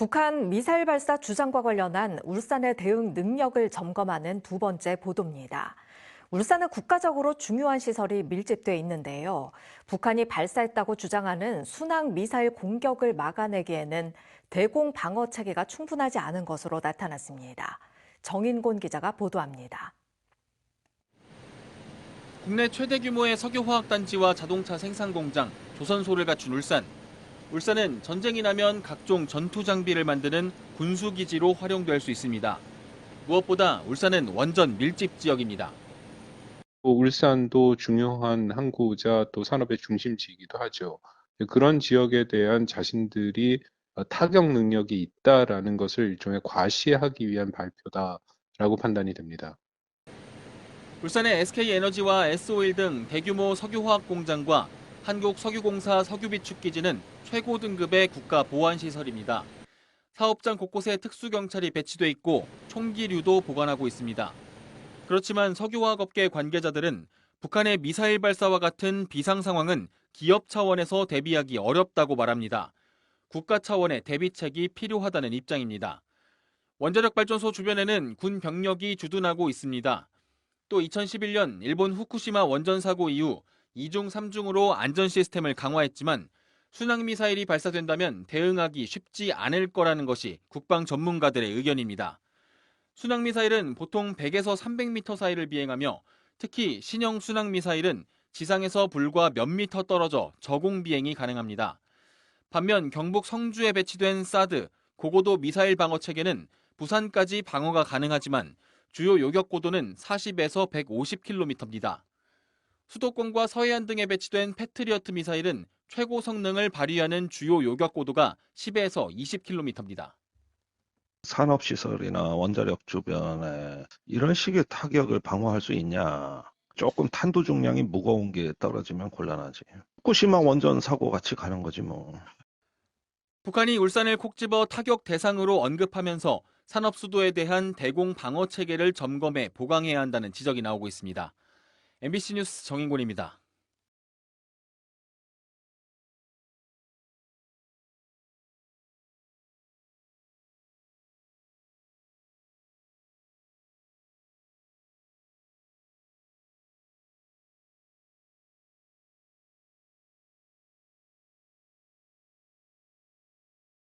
북한 미사일 발사 주장과 관련한 울산의 대응 능력을 점검하는 두 번째 보도입니다. 울산은 국가적으로 중요한 시설이 밀집돼 있는데요. 북한이 발사했다고 주장하는 순항 미사일 공격을 막아내기에는 대공 방어 체계가 충분하지 않은 것으로 나타났습니다. 정인곤 기자가 보도합니다. 국내 최대 규모의 석유화학단지와 자동차 생산 공장, 조선소를 갖춘 울산. 울산은 전쟁이 나면 각종 전투 장비를 만드는 군수기지로 활용될 수 있습니다. 무엇보다 울산은 원전 밀집 지역입니다. 또 울산도 중요한 항구자 또 산업의 중심지이기도 하죠. 그런 지역에 대한 자신들이 어, 타격 능력이 있다라는 것을 일종의 과시하기 위한 발표다라고 판단이 됩니다. 울산의 SK에너지와 S-오일 등 대규모 석유화학 공장과 한국석유공사 석유비축기지는 최고 등급의 국가 보안 시설입니다. 사업장 곳곳에 특수경찰이 배치돼 있고 총기류도 보관하고 있습니다. 그렇지만 석유화학업계 관계자들은 북한의 미사일 발사와 같은 비상 상황은 기업 차원에서 대비하기 어렵다고 말합니다. 국가 차원의 대비책이 필요하다는 입장입니다. 원자력 발전소 주변에는 군 병력이 주둔하고 있습니다. 또 2011년 일본 후쿠시마 원전 사고 이후 2중 3중으로 안전 시스템을 강화했지만 순항 미사일이 발사된다면 대응하기 쉽지 않을 거라는 것이 국방 전문가들의 의견입니다. 순항 미사일은 보통 100에서 300m 사이를 비행하며 특히 신형 순항 미사일은 지상에서 불과 몇 미터 떨어져 저공 비행이 가능합니다. 반면 경북 성주에 배치된 사드 고고도 미사일 방어 체계는 부산까지 방어가 가능하지만 주요 요격 고도는 40에서 150km입니다. 수도권과 서해안 등에 배치된 패트리어트 미사일은 최고 성능을 발휘하는 주요 요격 고도가 10에서 20km입니다. 산업시설이나 원자력 주변에 이런 식의 타격을 방어할 수 있냐. 조금 탄두 중량이 무거운 게 떨어지면 곤란하지. 후쿠시마 원전 사고 같이 가는 거지 뭐. 북한이 울산을 콕 집어 타격 대상으로 언급하면서 산업 수도에 대한 대공 방어 체계를 점검해 보강해야 한다는 지적이 나오고 있습니다. MBC 뉴스 정인곤입니다.